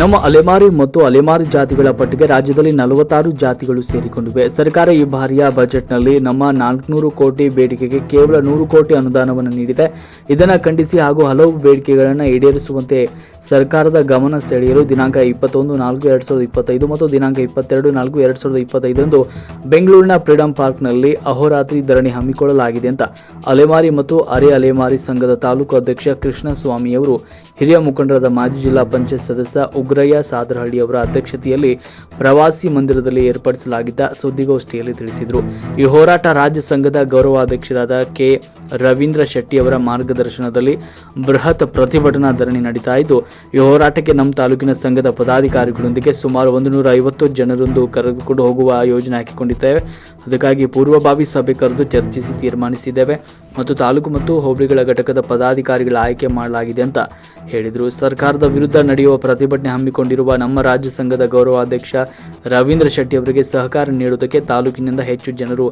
ನಮ್ಮ ಅಲೆಮಾರಿ ಮತ್ತು ಅಲೆಮಾರಿ ಜಾತಿಗಳ ಪಟ್ಟಿಗೆ ರಾಜ್ಯದಲ್ಲಿ ನಲವತ್ತಾರು ಜಾತಿಗಳು ಸೇರಿಕೊಂಡಿವೆ. ಸರ್ಕಾರ ಈ ಬಾರಿಯ ಬಜೆಟ್ನಲ್ಲಿ ನಮ್ಮ ನಾಲ್ಕುನೂರು ಕೋಟಿ ಬೇಡಿಕೆಗೆ ಕೇವಲ ನೂರು ಕೋಟಿ ಅನುದಾನವನ್ನು ನೀಡಿದೆ. ಇದನ್ನು ಖಂಡಿಸಿ ಹಾಗೂ ಹಲವು ಬೇಡಿಕೆಗಳನ್ನು ಈಡೇರಿಸುವಂತೆ ಸರ್ಕಾರದ ಗಮನ ಸೆಳೆಯಲು ದಿನಾಂಕ ಇಪ್ಪತ್ತೊಂದು, ನಾಲ್ಕು, ಎರಡು ಸಾವಿರದ ಇಪ್ಪತ್ತೈದು ಮತ್ತು ದಿನಾಂಕ ಇಪ್ಪತ್ತೆರಡು, ನಾಲ್ಕು, ಎರಡು ಸಾವಿರದ ಇಪ್ಪತ್ತೈದರಂದು ಬೆಂಗಳೂರಿನ ಫ್ರೀಡಂ ಪಾರ್ಕ್ನಲ್ಲಿ ಅಹೋರಾತ್ರಿ ಧರಣಿ ಹಮ್ಮಿಕೊಳ್ಳಲಾಗಿದೆ ಅಂತ ಅಲೆಮಾರಿ ಮತ್ತು ಅರೆ ಅಲೆಮಾರಿ ಸಂಘದ ತಾಲೂಕು ಅಧ್ಯಕ್ಷ ಕೃಷ್ಣಸ್ವಾಮಿಯವರು ಹಿರಿಯ ಮುಖಂಡರಾದ ಮಾಜಿ ಜಿಲ್ಲಾ ಪಂಚಾಯತ್ ಸದಸ್ಯ ಉಗ್ರಯ್ಯ ಸಾದರಹಳ್ಳಿ ಅವರ ಅಧ್ಯಕ್ಷತೆಯಲ್ಲಿ ಪ್ರವಾಸಿ ಮಂದಿರದಲ್ಲಿ ಏರ್ಪಡಿಸಲಾಗಿದ್ದ ಸುದ್ದಿಗೋಷ್ಠಿಯಲ್ಲಿ ತಿಳಿಸಿದರು. ಈ ಹೋರಾಟ ರಾಜ್ಯ ಸಂಘದ ಗೌರವಾಧ್ಯಕ್ಷರಾದ ಕೆ ರವೀಂದ್ರ ಶೆಟ್ಟಿ ಅವರ ಮಾರ್ಗದರ್ಶನದಲ್ಲಿ ಬೃಹತ್ ಪ್ರತಿಭಟನಾ ಧರಣಿ ನಡೀತಾ ಇದ್ದು ಈ ಹೋರಾಟಕ್ಕೆ ನಮ್ಮ ತಾಲೂಕಿನ ಸಂಘದ ಪದಾಧಿಕಾರಿಗಳೊಂದಿಗೆ ಸುಮಾರು ಒಂದು ನೂರ ಐವತ್ತು ಜನರೊಂದು ಕರೆದುಕೊಂಡು ಹೋಗುವ ಯೋಜನೆ ಹಾಕಿಕೊಂಡಿದ್ದೇವೆ. ಅದಕ್ಕಾಗಿ ಪೂರ್ವಭಾವಿ ಸಭೆ ಕರೆದು ಚರ್ಚಿಸಿ ತೀರ್ಮಾನಿಸಿದ್ದೇವೆ ಮತ್ತು ತಾಲೂಕು ಮತ್ತು ಹೋಬಳಿಗಳ ಘಟಕದ ಪದಾಧಿಕಾರಿಗಳ ಆಯ್ಕೆ ಮಾಡಲಾಗಿದೆ ಅಂತ ಹೇಳಿದರು. ಸರ್ಕಾರದ ವಿರುದ್ಧ ನಡೆಯುವ ಪ್ರತಿಭಟನೆ ಹಮ್ಮಿಕೊಂಡಿರುವ ನಮ್ಮ ರಾಜ್ಯ ಸಂಘದ ಗೌರವಾಧ್ಯಕ್ಷ ರವೀಂದ್ರ ಶೆಟ್ಟಿ ಅವರಿಗೆ ಸಹಕಾರ ನೀಡುವುದಕ್ಕೆ ತಾಲೂಕಿನಿಂದ ಹೆಚ್ಚು ಜನರು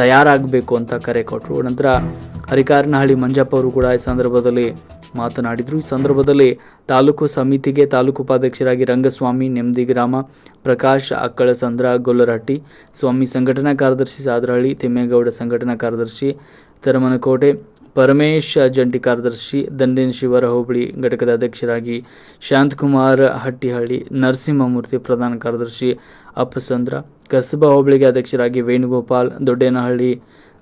ತಯಾರಾಗಬೇಕು ಅಂತ ಕರೆ ಕೊಟ್ಟರು. ನಂತರ ಹರಿಕಾರನಹಳ್ಳಿ ಮಂಜಪ್ಪ ಅವರು ಕೂಡ ಈ ಸಂದರ್ಭದಲ್ಲಿ ಮಾತನಾಡಿದರು. ಈ ಸಂದರ್ಭದಲ್ಲಿ ತಾಲೂಕು ಸಮಿತಿಗೆ ತಾಲೂಕು ಉಪಾಧ್ಯಕ್ಷರಾಗಿ ರಂಗಸ್ವಾಮಿ, ನೆಮ್ಮದಿ ಗ್ರಾಮ, ಪ್ರಕಾಶ್ ಅಕ್ಕಳಸಂದ್ರ ಗೊಲ್ಲರಹಟ್ಟಿ, ಸ್ವಾಮಿ ಸಂಘಟನಾ ಕಾರ್ಯದರ್ಶಿ ಸಾದರಹಳ್ಳಿ, ತಿಮ್ಮೇಗೌಡ ಸಂಘಟನಾ ಕಾರ್ಯದರ್ಶಿ ತರಮನಕೋಟೆ, ಪರಮೇಶ್ ಜಂಟಿ ಕಾರ್ಯದರ್ಶಿ ದಂಡೇನ್ ಶಿವರ ಹೋಬಳಿ ಘಟಕದ ಅಧ್ಯಕ್ಷರಾಗಿ ಶಾಂತಕುಮಾರ್ ಹಟ್ಟಿಹಳ್ಳಿ, ನರಸಿಂಹಮೂರ್ತಿ ಪ್ರಧಾನ ಕಾರ್ಯದರ್ಶಿ ಅಪ್ಪಸಂದ್ರ, ಕಸಬಾ ಹೋಬಳಿಗೆ ಅಧ್ಯಕ್ಷರಾಗಿ ವೇಣುಗೋಪಾಲ್, ದೊಡ್ಡೇನಹಳ್ಳಿ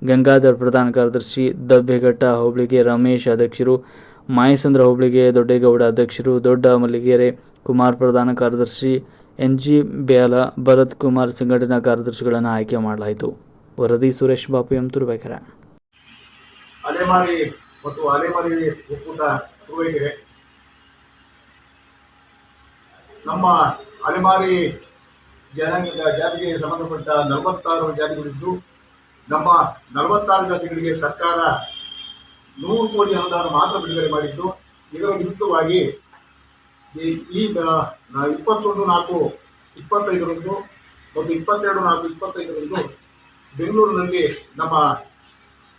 ಗಂಗಾಧರ್ ಪ್ರಧಾನ ಕಾರ್ಯದರ್ಶಿ ದಬ್ಬೆಘಟ್ಟ ಹೋಬಳಿಗೆ ರಮೇಶ್ ಅಧ್ಯಕ್ಷರು ಮಾಯಸಂದ್ರ ಹೋಬಳಿಗೆ ದೊಡ್ಡೇಗೌಡ ಅಧ್ಯಕ್ಷರು, ದೊಡ್ಡ ಮಲ್ಲಿಗೆರೆ ಕುಮಾರ್ ಪ್ರಧಾನ ಕಾರ್ಯದರ್ಶಿ N G balance Bharat Kumar ಸಂಘಟನಾ ಕಾರ್ಯದರ್ಶಿಗಳನ್ನು ಆಯ್ಕೆ ಮಾಡಲಾಯಿತು. ವರದಿ ಸುರೇಶ್ ಬಾಪು, ಎಂ. ತುರ್ಬೇಕರ. ಅಲೆಮಾರಿ ಮತ್ತು ಅಲೆಮಾರಿ ಒಕ್ಕೂಟ ಪೂರ್ವೈಕೆರೆ ನಮ್ಮ ಅಲೆಮಾರಿ ಜನಾಂಗದ ಜಾತಿಗೆ ಸಂಬಂಧಪಟ್ಟ ನಲವತ್ತಾರು ಜಾತಿಗಳಿದ್ದು, ನಮ್ಮ ನಲವತ್ತಾರು ಜಾತಿಗಳಿಗೆ ಸರ್ಕಾರ ನೂರು ಕೋಟಿ ಅನುದಾನ ಮಾತ್ರ ಬಿಡುಗಡೆ ಮಾಡಿದ್ದು. ಇದರ ವಿರುದ್ಧವಾಗಿ ಈ- ಇಪ್ಪತ್ತೊಂದು ನಾಲ್ಕು ಇಪ್ಪತ್ತೈದರಂದು ಮತ್ತು ಇಪ್ಪತ್ತೆರಡು ನಾಲ್ಕು ಇಪ್ಪತ್ತೈದರಂದು ಬೆಂಗಳೂರಿನಲ್ಲಿ ನಮ್ಮ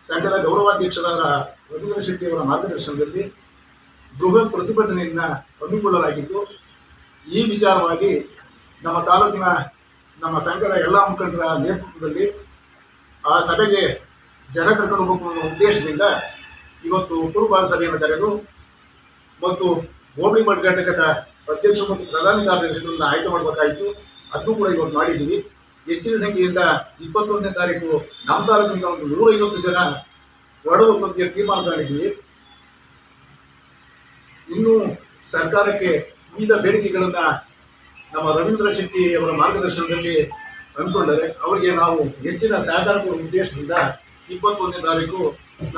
ಸಂಘದ ಗೌರವಾಧ್ಯಕ್ಷರಾದ ರವೀಂದ್ರ ಶೆಟ್ಟಿಯವರ ಮಾರ್ಗದರ್ಶನದಲ್ಲಿ ಬೃಹತ್ ಪ್ರತಿಭಟನೆಯನ್ನು ಹಮ್ಮಿಕೊಳ್ಳಲಾಗಿದ್ದು ಈ ವಿಚಾರವಾಗಿ ನಮ್ಮ ತಾಲೂಕಿನ ನಮ್ಮ ಸಂಘದ ಎಲ್ಲ ಮುಖಂಡರ ನೇತೃತ್ವದಲ್ಲಿ ಆ ಸಭೆಗೆ ಜನ ಕರ್ಕೊಂಡು ಹೋಗುವ ಉದ್ದೇಶದಿಂದ ಇವತ್ತು ಪೂರ್ವ ಸಭೆಯನ್ನು ಕರೆದು ಮತ್ತು ಗೋಬಿ ಘಟಕದ ಅಧ್ಯಕ್ಷ ಮತ್ತು ಪ್ರಧಾನ ಕಾರ್ಯದರ್ಶಿಗಳನ್ನ ಆಯ್ಕೆ ಮಾಡಬೇಕಾಯಿತು. ಅದನ್ನು ಕೂಡ ಇವತ್ತು ಮಾಡಿದ್ದೀವಿ. ಹೆಚ್ಚಿನ ಸಂಖ್ಯೆಯಿಂದ ಇಪ್ಪತ್ತೊಂದನೇ ತಾರೀಕು ನಮ್ಮ ತಾಲೂಕಿನಿಂದ ಒಂದು ನೂರೈವತ್ತು ಜನ ಹೊರಡುವಂತ ತೀರ್ಮಾನ ಮಾಡಿದ್ದೀವಿ ಇನ್ನು ಸರ್ಕಾರಕ್ಕೆ ವಿವಿಧ ಬೇಡಿಕೆಗಳನ್ನು ನಮ್ಮ ರವೀಂದ್ರ ಶೆಟ್ಟಿ ಅವರ ಮಾರ್ಗದರ್ಶನದಲ್ಲಿ ಅಂದ್ಕೊಂಡರೆ ಅವರಿಗೆ ನಾವು ಹೆಚ್ಚಿನ ಸಹಕಾರ ಉದ್ದೇಶದಿಂದ ಇಪ್ಪತ್ತೊಂದನೇ ತಾರೀಕು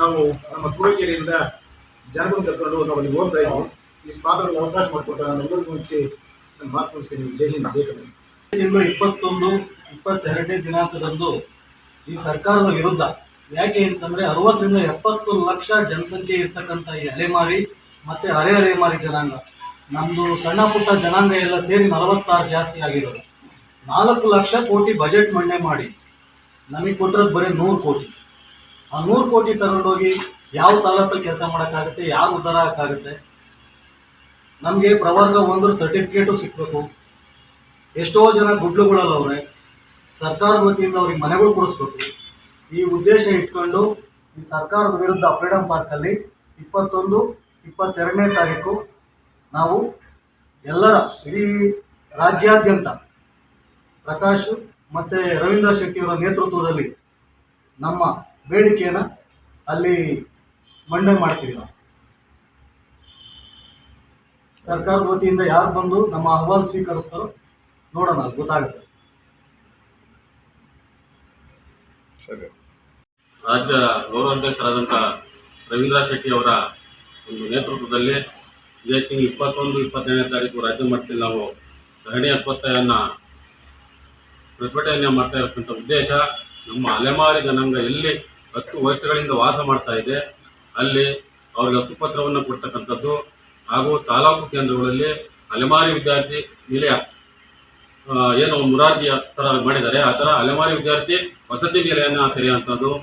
ನಾವು ನಮ್ಮ ತುಳಕೆರೆಯಿಂದ ಜನಗಳು ಕರ್ಕೊಂಡು ನಾವು ಅಲ್ಲಿ ಹೋಗ್ತಾ ಇದ್ದೀವಿ ಈ ಪಾತ್ರಗಳು ಅವಕಾಶ ಮಾಡಿಕೊಟ್ಟ ಎಲ್ಲರಿಗೂ ಮುಗಿಸಿ ನನ್ನ ಮಾತು ಮುಗಿಸಿ ಜೈ ಹಿಂದ್, ಜೈ ತಿಂಗಳು ಇಪ್ಪತ್ತೊಂದು, ಇಪ್ಪತ್ತೆರಡನೇ ದಿನಾಂಕದಂದು ಈ ಸರ್ಕಾರದ ವಿರುದ್ಧ ಯಾಕೆ ಅಂತಂದ್ರೆ ಅರವತ್ತರಿಂದ ಎಪ್ಪತ್ತು ಲಕ್ಷ ಜನಸಂಖ್ಯೆ ಇರ್ತಕ್ಕಂಥ ಈ ಅಲೆಮಾರಿ ಮತ್ತೆ ಅರೆ ಅಲೆಮಾರಿ ಜನಾಂಗ. ನಮ್ಮದು ಸಣ್ಣ ಪುಟ್ಟ ಜನಾಂಗ ಎಲ್ಲ ಸೇರಿ ನಲವತ್ತಾರು ಜಾಸ್ತಿ ಆಗಿರೋದು. ನಾಲ್ಕು ಲಕ್ಷ ಕೋಟಿ ಬಜೆಟ್ ಮಂಡನೆ ಮಾಡಿ. ನಮಗೆ ಕೊಟ್ಟರೆ ಬರೀ ನೂರು ಕೋಟಿ. ಆ ನೂರು ಕೋಟಿ ತಗೊಂಡೋಗಿ ಯಾವ ತಾಲೂಕಲ್ಲಿ ಕೆಲಸ ಮಾಡೋಕ್ಕಾಗುತ್ತೆ, ಯಾರು ಉದ್ಧಾರ ಆಗುತ್ತೆ ನಮಗೆ ಪ್ರವರ್ಗ ಒಂದರ ಸರ್ಟಿಫಿಕೇಟು ಸಿಕ್ಕಬೇಕು ಎಷ್ಟೋ ಜನ ಗುಡ್ಲುಗಳಲ್ಲವ್ರೆ ಸರ್ಕಾರದ ವತಿಯಿಂದ ಅವ್ರಿಗೆ ಮನೆಗಳು ಕೊಡಿಸ್ಬೇಕು. ಈ ಉದ್ದೇಶ ಇಟ್ಕೊಂಡು ಈ ಸರ್ಕಾರದ ವಿರುದ್ಧ ಫ್ರೀಡಂ ಪಾರ್ಕಲ್ಲಿ ಇಪ್ಪತ್ತೊಂದು, ಇಪ್ಪತ್ತೆರಡನೇ ತಾರೀಕು ನಾವು ಎಲ್ಲರ, ಇಡೀ ರಾಜ್ಯಾದ್ಯಂತ ಪ್ರಕಾಶ್ ಮತ್ತು ರವೀಂದ್ರ ಶೆಟ್ಟಿಯವರ ನೇತೃತ್ವದಲ್ಲಿ ನಮ್ಮ ಬೇಡಿಕೆಯನ್ನು ಅಲ್ಲಿ ಮಂಡನೆ ಮಾಡ್ತೀವಿ ನಾವು. ಸರ್ಕಾರದ ವತಿಯಿಂದ ಯಾರು ಬಂದು ನಮ್ಮ ಅಹವಾಲು ಸ್ವೀಕರಿಸ್ತಾರೋ ನೋಡೋಣ ಗೊತ್ತಾಗುತ್ತೆ. ರಾಜ್ಯ ಗೌರವಾಧ್ಯಕ್ಷರಾದಂಥ ರವೀಂದ್ರ ಶೆಟ್ಟಿ ಅವರ ಒಂದು ನೇತೃತ್ವದಲ್ಲಿ ಇದೇ ತಿಂಗಳು ಇಪ್ಪತ್ತೊಂದು, ಇಪ್ಪತ್ತೈದನೇ ತಾರೀಕು ರಾಜ್ಯ ಮಟ್ಟದಲ್ಲಿ ನಾವು ಧರಣಿ ಎಪ್ಪತ್ತೈದನ್ನು ಪ್ರತಿಭಟನೆ ಮಾಡ್ತಾ ಇರತಕ್ಕಂಥ ಉದ್ದೇಶ ನಮ್ಮ ಅಲೆಮಾರಿ ಜನಾಂಗ ಎಲ್ಲಿ ಹತ್ತು ವರ್ಷಗಳಿಂದ ವಾಸ ಮಾಡ್ತಾ ಇದೆ, ಅಲ್ಲಿ ಅವ್ರಿಗೆ ಹಕ್ಕುಪತ್ರವನ್ನು ಕೊಡ್ತಕ್ಕಂಥದ್ದು ಹಾಗೂ ತಾಲೂಕು ಕೇಂದ್ರಗಳಲ್ಲಿ ಅಲೆಮಾರಿ ವಿದ್ಯಾರ್ಥಿ ನಿಲಯ ಏನು ಮುರಾರ್ಜಿ ಥರ ಮಾಡಿದ್ದಾರೆ. ಆ ಥರ ಅಲೆಮಾರಿ ವಿದ್ಯಾರ್ಥಿ ವಸತಿ ನಿಲಯನ ತೆರೆಯುವಂಥದ್ದು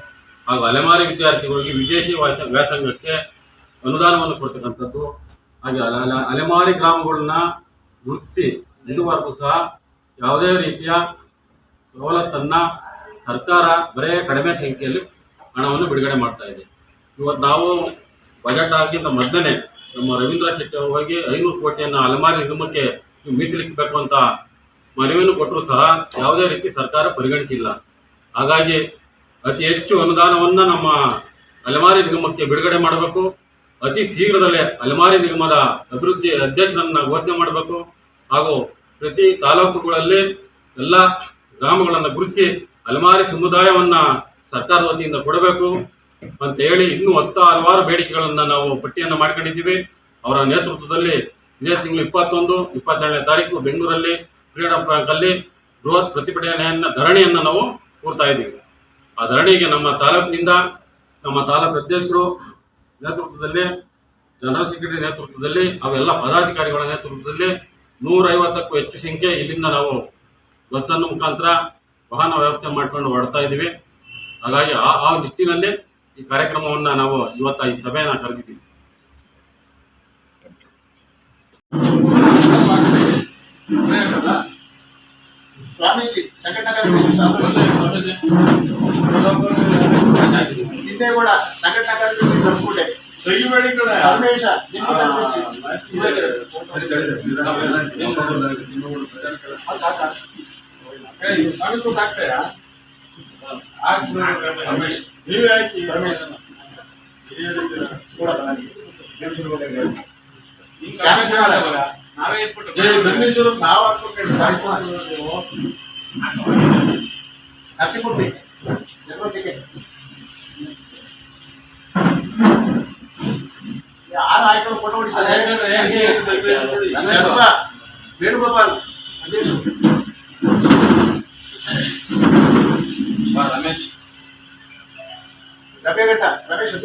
ಹಾಗೂ ಅಲೆಮಾರಿ ವಿದ್ಯಾರ್ಥಿಗಳಿಗೆ ವಿದೇಶಿ ವ್ಯಾಸಂಗಕ್ಕೆ ಅನುದಾನವನ್ನು ಕೊಡ್ತಕ್ಕಂಥದ್ದು. ಹಾಗೆ ಅಲ- ಅಲ- ಅಲೆಮಾರಿ ಗ್ರಾಮಗಳನ್ನ ಗುರುತಿಸಿ, ಇದುವರೆಗೂ ಸಹ ಯಾವುದೇ ರೀತಿಯ ಸವಲತ್ತನ್ನ ಸರ್ಕಾರ ಬರೇ ಕಡಿಮೆ ಸಂಖ್ಯೆಯಲ್ಲಿ ಹಣವನ್ನು ಬಿಡುಗಡೆ ಮಾಡ್ತಾ ಇದೆ. ಇವತ್ತು ನಾವು ಬಜೆಟ್ ಆಗಿಂತ ಮೊದಲೇ ನಮ್ಮ ರವೀಂದ್ರ ಶೆಟ್ಟಿ ಅವರು ಹೋಗಿ ಐನೂರು ಕೋಟಿಯನ್ನು ಅಲೆಮಾರಿ ನಿಗಮಕ್ಕೆ ಮೀಸಲಿಕ್ಕಬೇಕು ಅಂತ ಮನವಿಯನ್ನು ಕೊಟ್ಟರು ಸಹ ಯಾವುದೇ ರೀತಿ ಸರ್ಕಾರ ಪರಿಗಣಿಸಿಲ್ಲ. ಹಾಗಾಗಿ ಅತಿ ಹೆಚ್ಚು ಅನುದಾನವನ್ನು ನಮ್ಮ ಅಲೆಮಾರಿ ನಿಗಮಕ್ಕೆ ಬಿಡುಗಡೆ ಮಾಡಬೇಕು. ಅತಿ ಶೀಘ್ರದಲ್ಲೇ ಅಲೆಮಾರಿ ನಿಗಮದ ಅಭಿವೃದ್ಧಿ ಅಧ್ಯಕ್ಷರನ್ನ ಘೋಷಣೆ ಮಾಡಬೇಕು. ಹಾಗೂ ಪ್ರತಿ ತಾಲೂಕುಗಳಲ್ಲಿ ಎಲ್ಲ ಗ್ರಾಮಗಳನ್ನು ಗುರುತಿಸಿ ಅಲೆಮಾರಿ ಸಮುದಾಯವನ್ನ ಸರ್ಕಾರದ ವತಿಯಿಂದ ಕೊಡಬೇಕು ಅಂತ ಹೇಳಿ ಇನ್ನೂ ಹತ್ತು ಹಲವಾರು ಬೇಡಿಕೆಗಳನ್ನು ನಾವು ಪಟ್ಟಿಯನ್ನು ಮಾಡ್ಕೊಂಡಿದ್ದೀವಿ. ಅವರ ನೇತೃತ್ವದಲ್ಲಿ ಇದೇ ತಿಂಗಳು ಇಪ್ಪತ್ತೊಂದು, ಇಪ್ಪತ್ತೆರಡನೇ ತಾರೀಕು ಬೆಂಗಳೂರಲ್ಲಿ ಫ್ರೀಡಂ ಪಾರ್ಕ್ ಅಲ್ಲಿ ಬೃಹತ್ ಪ್ರತಿಭಟನೆಯನ್ನು, ಧರಣಿಯನ್ನು ನಾವು ಕೂರ್ತಾ ಇದ್ದೀವಿ. ಆ ಧರಣಿಗೆ ನಮ್ಮ ತಾಲೂಕಿನಿಂದ ನಮ್ಮ ತಾಲೂಕು ಅಧ್ಯಕ್ಷರು ನೇತೃತ್ವದಲ್ಲಿ, ಜನರಲ್ ಸೆಕ್ರೆಟರಿ ನೇತೃತ್ವದಲ್ಲಿ, ಅವೆಲ್ಲ ಪದಾಧಿಕಾರಿಗಳ ನೇತೃತ್ವದಲ್ಲಿ ನೂರೈವತ್ತಕ್ಕೂ ಹೆಚ್ಚು ಸಂಖ್ಯೆ ಇಲ್ಲಿಂದ ನಾವು ಬಸ್ಸನ್ನು ಮುಖಾಂತರ ವಾಹನ ವ್ಯವಸ್ಥೆ ಮಾಡ್ಕೊಂಡು ಹೊಡ್ತಾ ಇದ್ದೀವಿ. ಹಾಗಾಗಿ ಆ ಆ ನಿಟ್ಟಿನಲ್ಲೇ ಈ ಕಾರ್ಯಕ್ರಮವನ್ನ ನಾವು ಇವತ್ತ ಈ ಸಭೆಯನ್ನ ಕರೆದಿದ್ದೀವಿ. ಸ್ವಾಮೀಜಿ ಸಂಘಟನಾ ಕೂಡ ಸಂಘಟನಾ ಕಾರ್ಯದರ್ಶಿ ಪರಮೇಶ ಕಾರ್ಯದರ್ಶಿ ರಮೇಶ್ ನೀವೇ ಹಾಕಿ ಪರಮೇಶ ಕೂಡ ನನಗೆ. ಶ್ಯಾಮೇಶ್ವರ ಏ, ಧನ್ಯಚೂರು ನಾವು ಹಾಕ್ಬೇಕು ನರಸಿಂಹಮೂರ್ತಿ ಜನರಲ್ ಸೆಕ್ರೆಟರಿ ಯಾರು ಆಯ್ಕೆ ಫೋಟೋ ಹೊಡಿತಾರೆ ಹೆಸರ ವೇಣುಗೋಪಾಲ್ ಅಧ್ಯಕ್ಷರು ಭರತ್ ರಮೇಶ್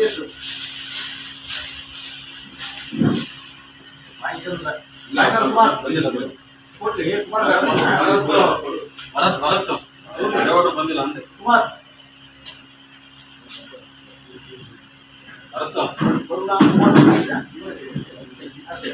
ಯಾವಾಗ ಬಂದಿಲ್ಲ ಅಂದೆ. ಕುಮಾರ್. ಅಷ್ಟೇ.